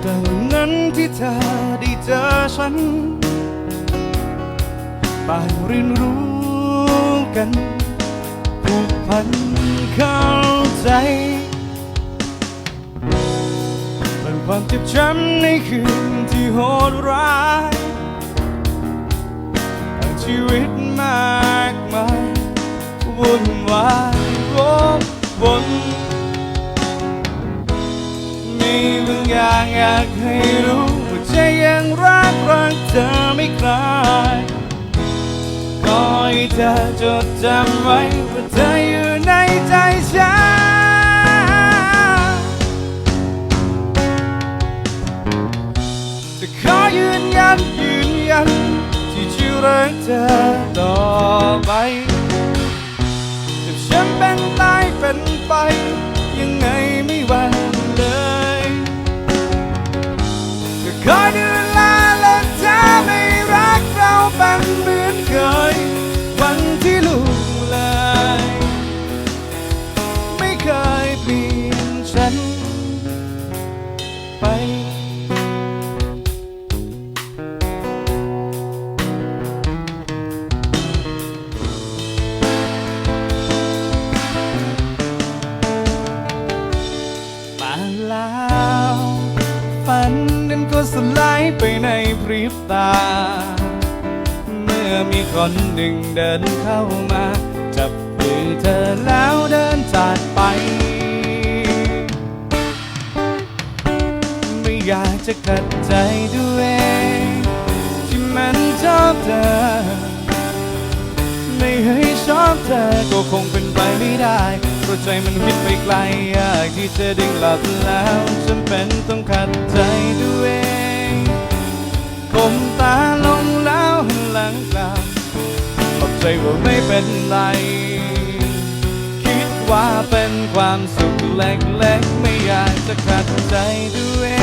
แต่วันนั้นที่เธอได้เจอฉันต่างเรียนรู้กันผูกพันเข้าใจเป็นความเจ็บช้ำในคืนที่โหดร้าย ชีวิตมากมายวุ่นวายวกวนมีบางอย่างอยากให้รู้ว่าใจยังรักรักเธอไม่คลายก็ให้เธอจดจำไว้ว่าเธออยู่ในใจฉันจะขอยืนยันยืนยัน รักเธอต่อไปจะฉันเป็นตายเป็นไป ยังไงไม่หวั่นเลยจะคอยดูแลและถ้าไม่รักเราเป็น บตา เมื่อมีคนหนึ่งเดินเข้ามา จับมือเธอแล้วเดินจากไป ไม่อยากจะขัดใจด้วย ที่มันชอบเธอ ไม่ให้ชอบเธอก็คงเป็นไปไม่ได้เพราะใจมันคิดไปไกลอยากที่จะดึงหลับแล้วจำเป็นต้องขัดใจด้วย คมตาลงแล้วหันหลังกลับบอกใจว่าไม่เป็นไร คิดว่าเป็นความสุขเล็กๆ ไม่อยากจะขัดใจด้วย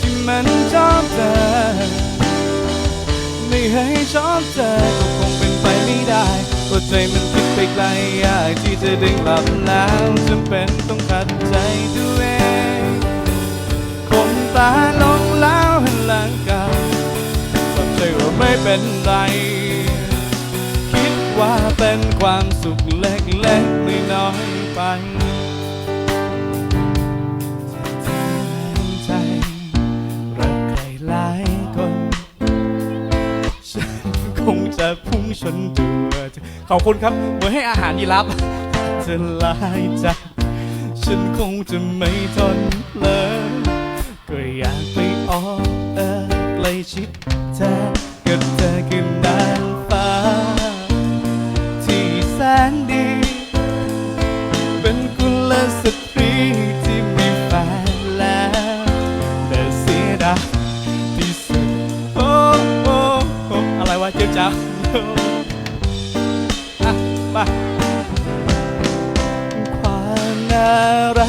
ที่มันชอบเธอ ไม่ให้ชอบเธอก็คงเป็นไปไม่ได้เพราะใจมันคิดไปไกลอยากที่จะดึงหลับแล้วจำเป็นต้องขัดใจด้วยคมตาลงแล้วหันหลังกลับ ไม่เป็นไร คิดว่าเป็นความสุขเล็กๆน้อยๆไปใจรักใครหลายคน ฉันคงจะพุ่งชนตัวเธอขอบคุณครับ เหมือนให้อาหารยีรับจะลายใจฉันคงจะไม่ทนเลยก็อยากไปอ้อมเออใกล้ชิดเธอ ค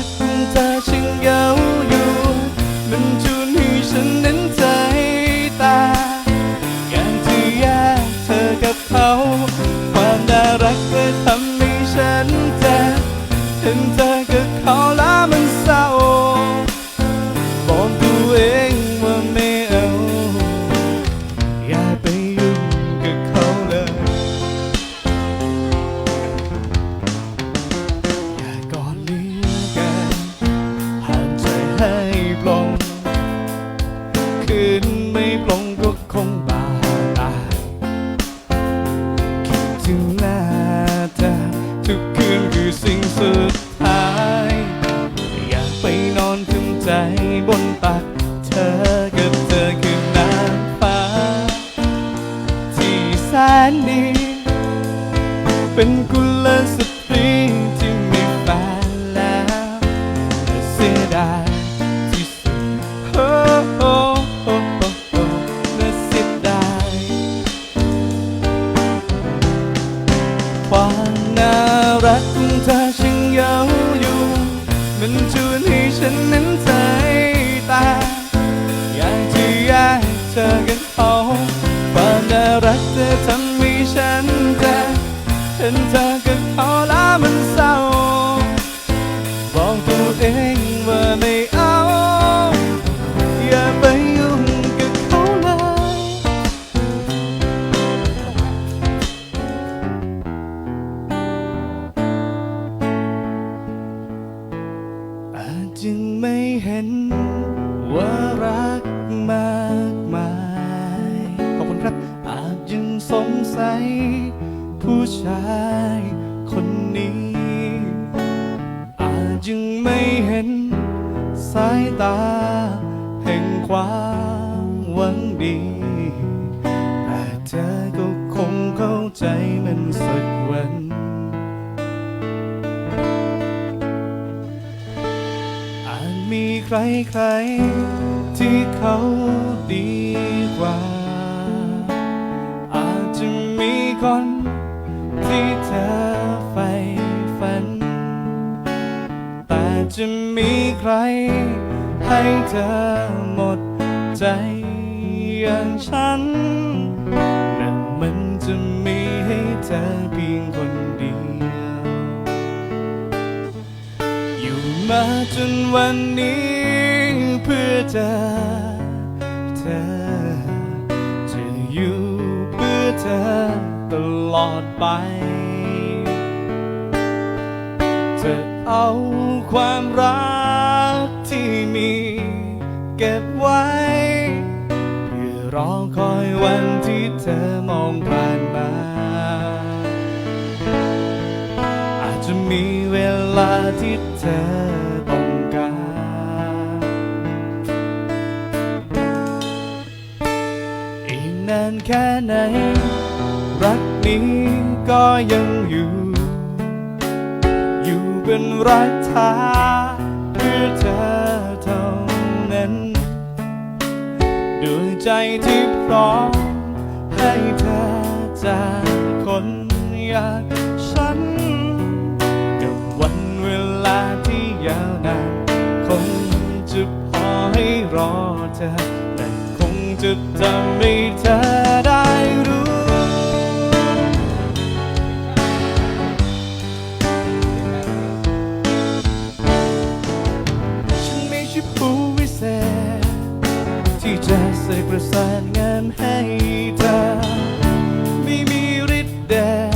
รักของเธอช่างเย้าอยู่ มันชวนให้ฉันนั้นใจตา อยากจะแยกเธอกันเอาความน่ารักเธอทำให้ฉันแต่เห็นเธอ สายตา แห่งความหวังดี แต่เธอก็คงเข้าใจมันสักวันอาจมีใครใครๆที่เขาดีกว่า อาจจะมีคน จะมีใคร ให้เธอหมดใจอย่างฉันและมันจะมีให้เธอเพียงคนเดียว อยู่มาจนวันนี้เพื่อเธอเธอ จะอยู่เพื่อเธอตลอดไปจะเอาความรักที่มีเก็บไว้ เพื่อรอคอยวันที่เธอมองผ่านมา อาจจะมีเวลาที่เธอต้องการอีกนานแค่ไหน รักนี้ก็ยังอยู่ รักท้าเพื่อเธอเท่านั้นด้วยใจที่พร้อมให้เธอจากคนอยางฉัน กับวันเวลาที่ยาวนานคงจะพอให้รอเธอ แต่คงจะทำให้เธอ จะใส่ประสานงานให้เธอ ไม่มีฤทธิ์เดช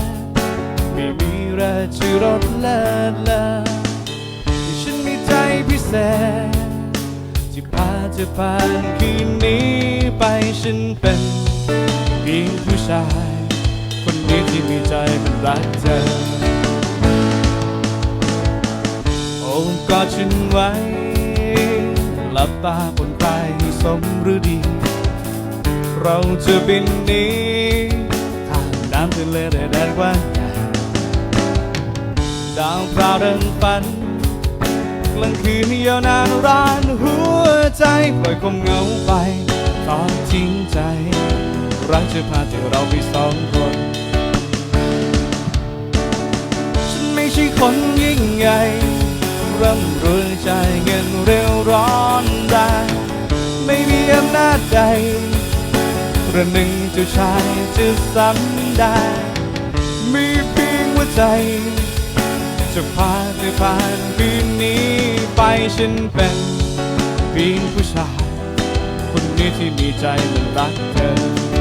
ไม่มีราชรสเลิศเลอแต่ฉันมีใจพิเศษ ที่พาเธอผ่านคืนนี้ไปฉันเป็นเพียงผู้ชาย คนนี้ที่มีใจมันรักเธอโอ้กอดฉันไว้หลับตาบนไป สมฤดี เราจะบินหนี้ทางน้ำทะเลได้แดนกว้างใหญ่ดาวพราวเดินฝันกลางคืนยาวนานรานหัวใจ ปล่อยความเหงาไปตอนทิ้งใจ รักจะพาเธอเราไปสองคน ฉันไม่ใช่คนยิ่งใหญ่ร่ำรวยใจเงินเร็วร้อนแรง ไม่มีอำนาจใดประหนึ่งเจ้าชายจะซ้ำได้มีเพียงหัวใจ จะพาเธอผ่านคืนนี้ไปฉันเป็นเพียงผู้ชาย คนนี้ที่มีใจและรักเธอ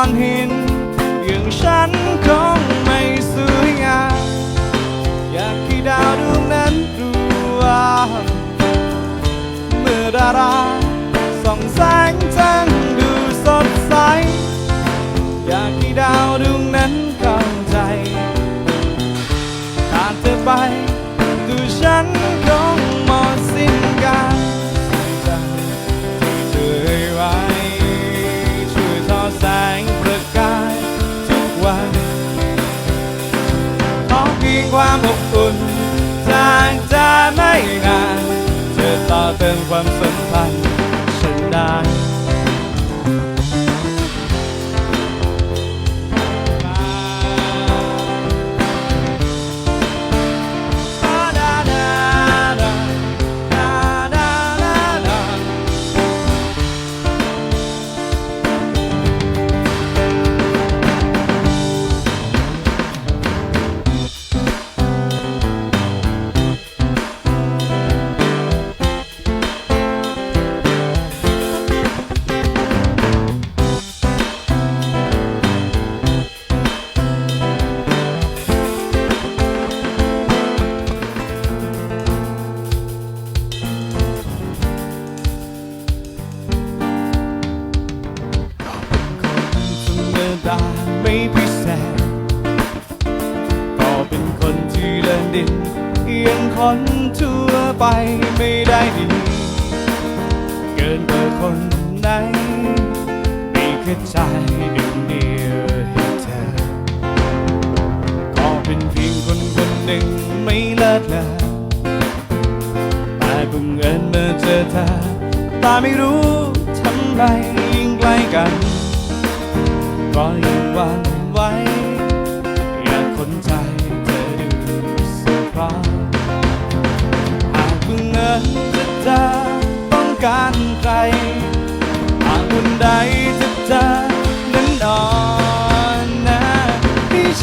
อนหิน อย่างฉันคงไม่สวยงามอยากให้ดาวดวงนั้นรู้ว่าเมื่อดาราส่องแสงจันทร์ดูสดใส อยากให้ดาวดวงนั้นเข้าใจขาดเธอไปตัวฉันคง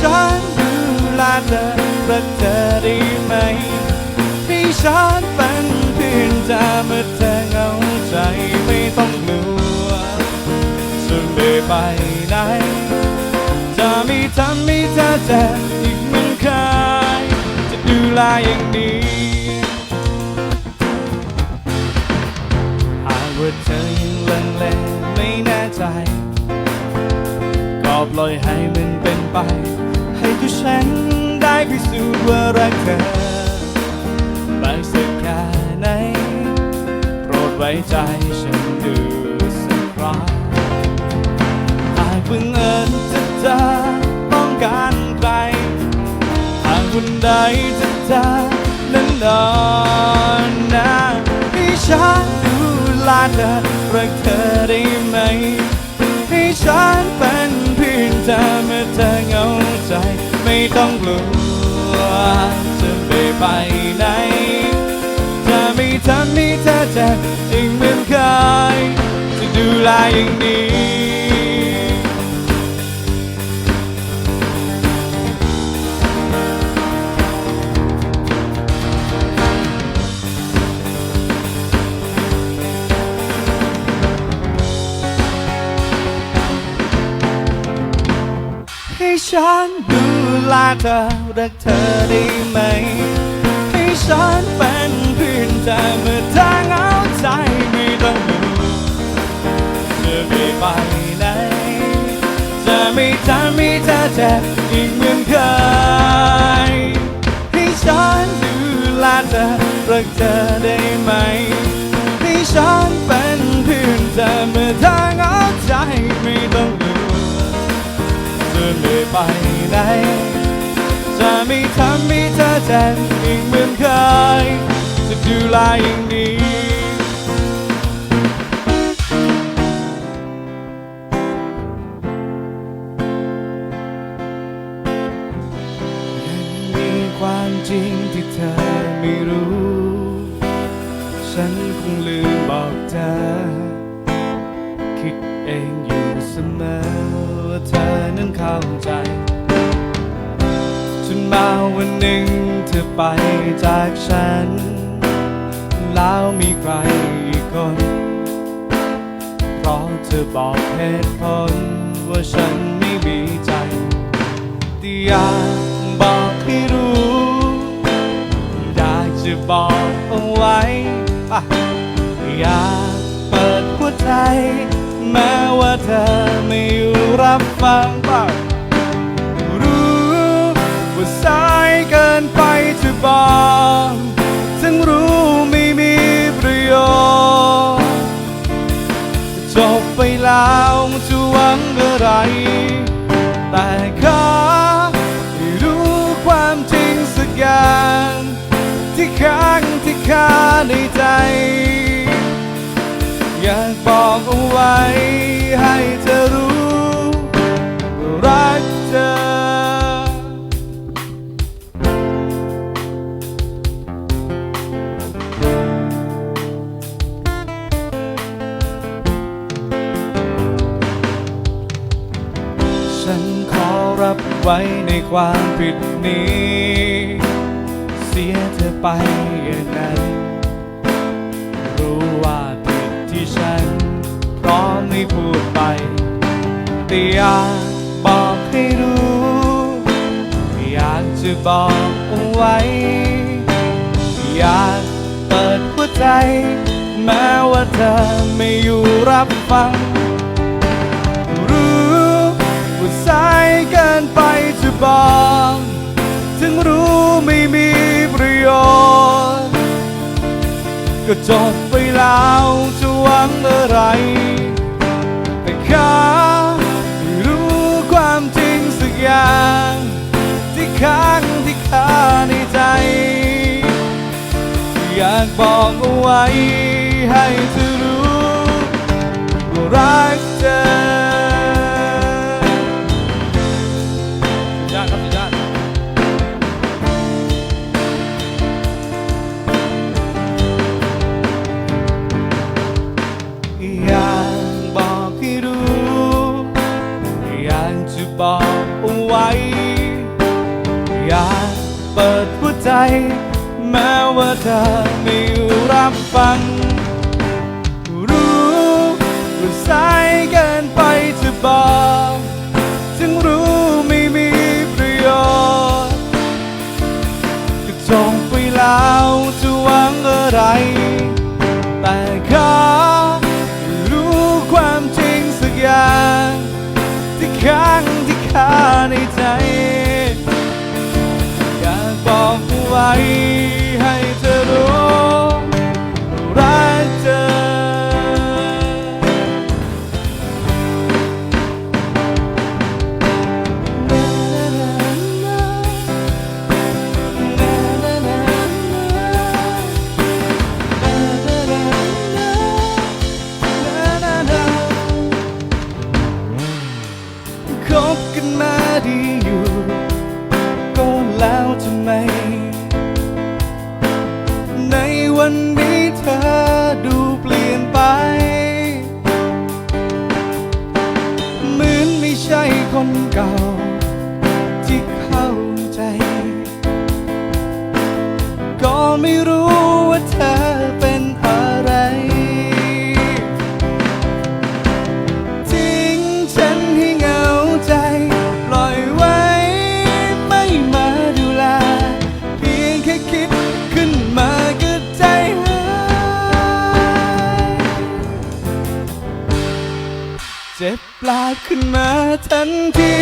ฉันดูแลเธอรักเธอได้ไหมให้ฉันเป็นเพียงเธอเมื่อเธอเหงาใจไม่ต้องกลัวจะไม่ไปไหนจะไมีทำมีเธอแต่อีกเหมือนเคยจะดูแลอย่างดีหากว่าเธอยังลังเลไม่แน่ใจก็ปล่อยให้มันเป็นไป พิสูจน์ว่ารักเธอไปสักแค่ไหนโปรดไว้ใจฉันดูสักครั้งหากบังเอิญจะเจอต้องการใครหากวันใดจะเจอนั้นนอนนะให้ฉันดูแลเธอรักเธอได้ไหมให้ฉันเป็นเพียงเธอเมื่อเธอเหงาใจไม่ต้องกลัว จะไม่ไปไหนจะไม่ทำให้เธอเจ็บอีกเหมือนเคยจะดูแลอย่างดีให้ฉันดู แลเธอรักเธอได้ไหม ให้ฉันเป็นเพื่อนเธอเมื่อเธอเหงาใจไม่ต้องรู้จะไม่ไปไหนจะไม่ทำให้เธอเจ็บอีกเหมือนเคยให้ฉันดูแลเธอรักเธอได้ไหม ให้ฉันเป็นเพื่อนเธอเมื่อเธอเหงาใจไม่ต้องรู้จะไม่ ไม่ทำให้เธอเจ็บอีกเหมือนเคยจะดูแลอย่างดีมีความจริงที่เธอไม่รู้ ฉันคงลืมบอกเธอ คิดเองอยู่เสมอว่าเธอนั้นเข้าใจ หนึ่งเธอไปจากฉัน แล้วมีใครอีกคน เพราะเธอบอกเหตุผลว่าฉันไม่มีใจแต่อยากบอกให้รู้ อยากจะบอกเอาไว้ อยากเปิดหัวใจ แม้ว่าเธอไม่อยู่รับฟังป่ะรู้าในใจ อยากบอกเอาไว้ให้เธอรู้รักเธอ ฉันขอรับไว้ในความผิดนี้ เสียเธอไป แต่อยากบอกให้รู้อยากจะบอกเอาไว้ อยากเปิดหัวใจ แม้ว่าเธอไม่อยู่รับฟัง รู้ว่าสายเกินไปจะบอกถึงรู้ไม่มีประโยชน์ ก็จบไปแล้วจะหวังอะไรางที่ค้างที่คาในใจ อยากบอกเอาไว้ให้เธอ ไม่รู้ว่าเธอเป็นอะไร ทิ้งฉันให้เหงาใจ ปล่อยไว้ ไม่มาดูแล เพียงแค่คิดขึ้นมาก็ใจหายเจ็บปลาขึ้นมาทันที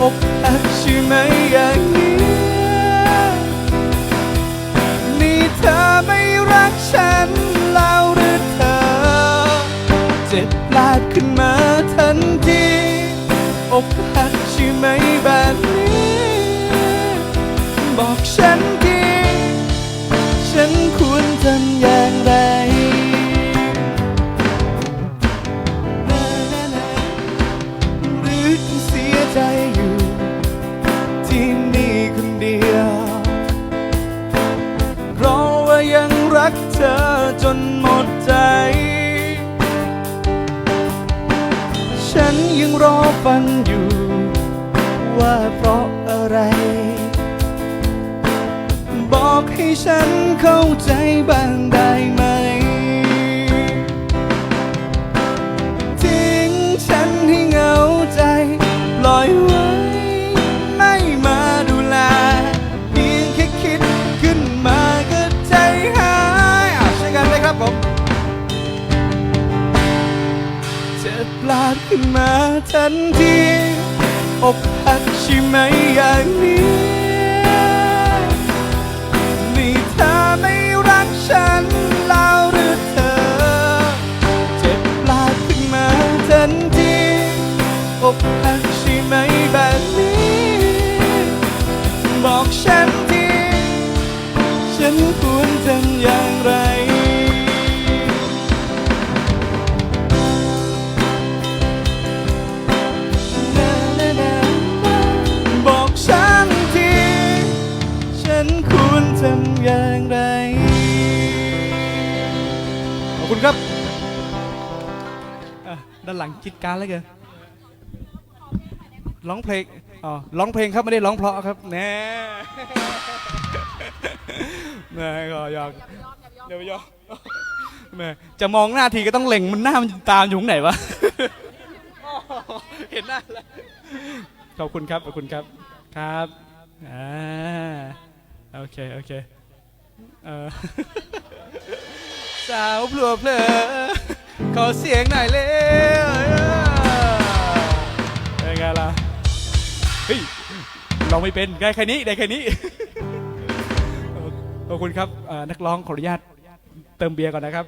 อกหักใช่ไหมอย่างนี้ ธอไม่รักฉันแล้วหรือเธอ เจ็บปลาดขึ้นมาทันทีอกหักใช่ไหมแบบนี้ บอกฉันทีฉันควรทำอย่าง กิดพลาดขึ้นมาทันทีอกหักใช่ไหมอย่างนี้ อย่างไร ขอบคุณครับด้านหลังคิดการแล้วกันร้องเพลงอ๋อร้องเพลงครับไม่ได้ร้องเพราะครับแน่แม่ก็อยากเดี๋ยวไปยอมแม่จะมองหน้าทีก็ต้องเล็งมันหน้ามันตามอยู่งไหนวะเห็นหน้าแล้วขอบคุณครับขอบคุณครับครับอ่าโอเคโอเค เออสาวเพลัวเพลอขอเสียงหน่อยเร็วเป็นไงล่ะเฮ้ยร้องไม่เป็นได้แค่นี้ได้แค่นี้ขอบคุณครับนักร้องขออนุญาตเติมเบียร์ก่อนนะครับ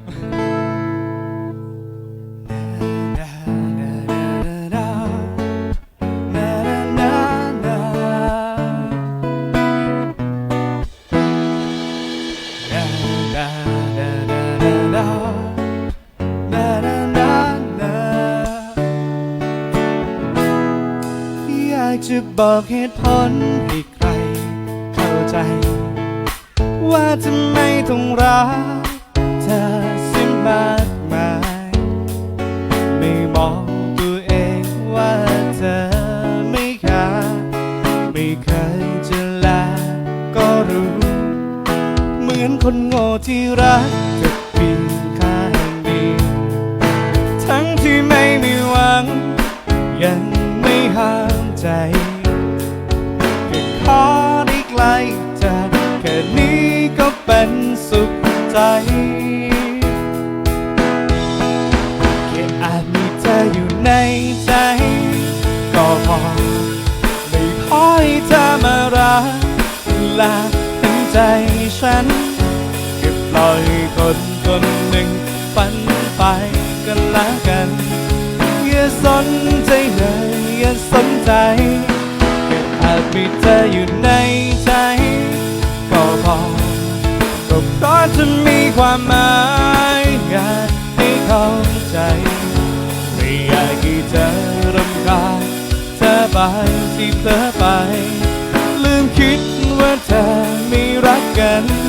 จะบอกเหตุผลให้ใครเข้าใจ ว่าทำไมต้องรักเธอสิ้นมากมาย ไม่มองตัวเองว่าเธอไม่ค่าไม่เคยจะแลก็รู้ เหมือนคนโง่ที่รัก และเห็นใจฉันเก็บปล่อยคนคนหนึ่งฝันไปกันล้วกัน อย่าสนใจเลย อย่าสนใจแค่อาจมีเธออยู่ในใจ ก็พอก็เพราะจะมีความหมายอยากให้เข้าใจ ไม่อยากให้เธอรำคาญเธอไปที่เผลอไป กัน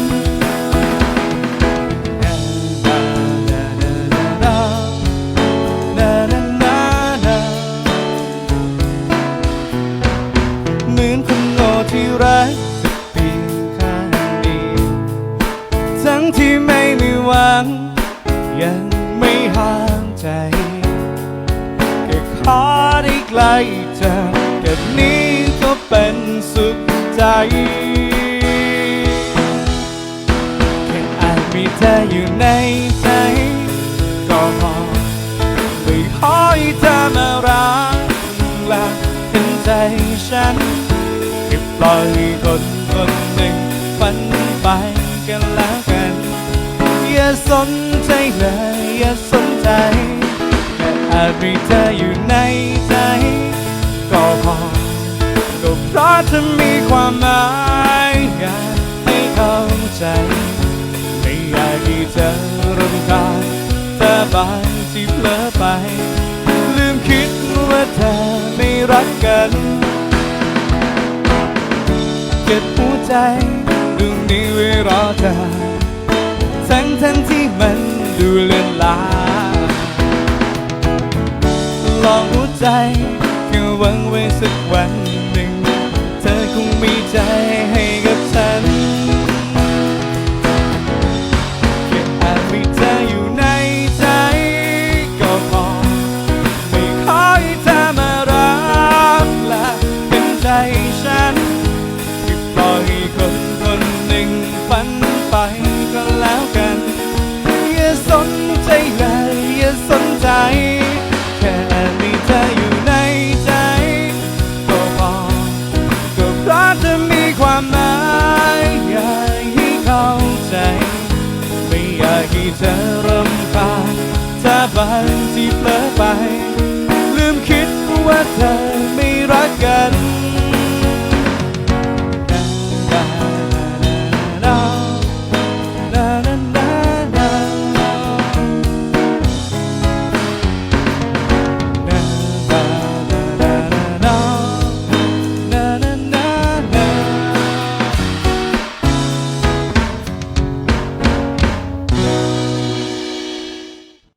มีความหมายอยากให้เข้าใจ ไม่อยากให้เธอรำคาญเธอบางที่เผลอไป ลืมคิดว่าเธอไม่รักกันเก็บหัวใจดวงนี้ไว้รอเธอ ทั้งทั้งที่มันดูเลือนลางลองหัวใจแค่หวังไว้สักวัน เธอรำคาญถ้าบัง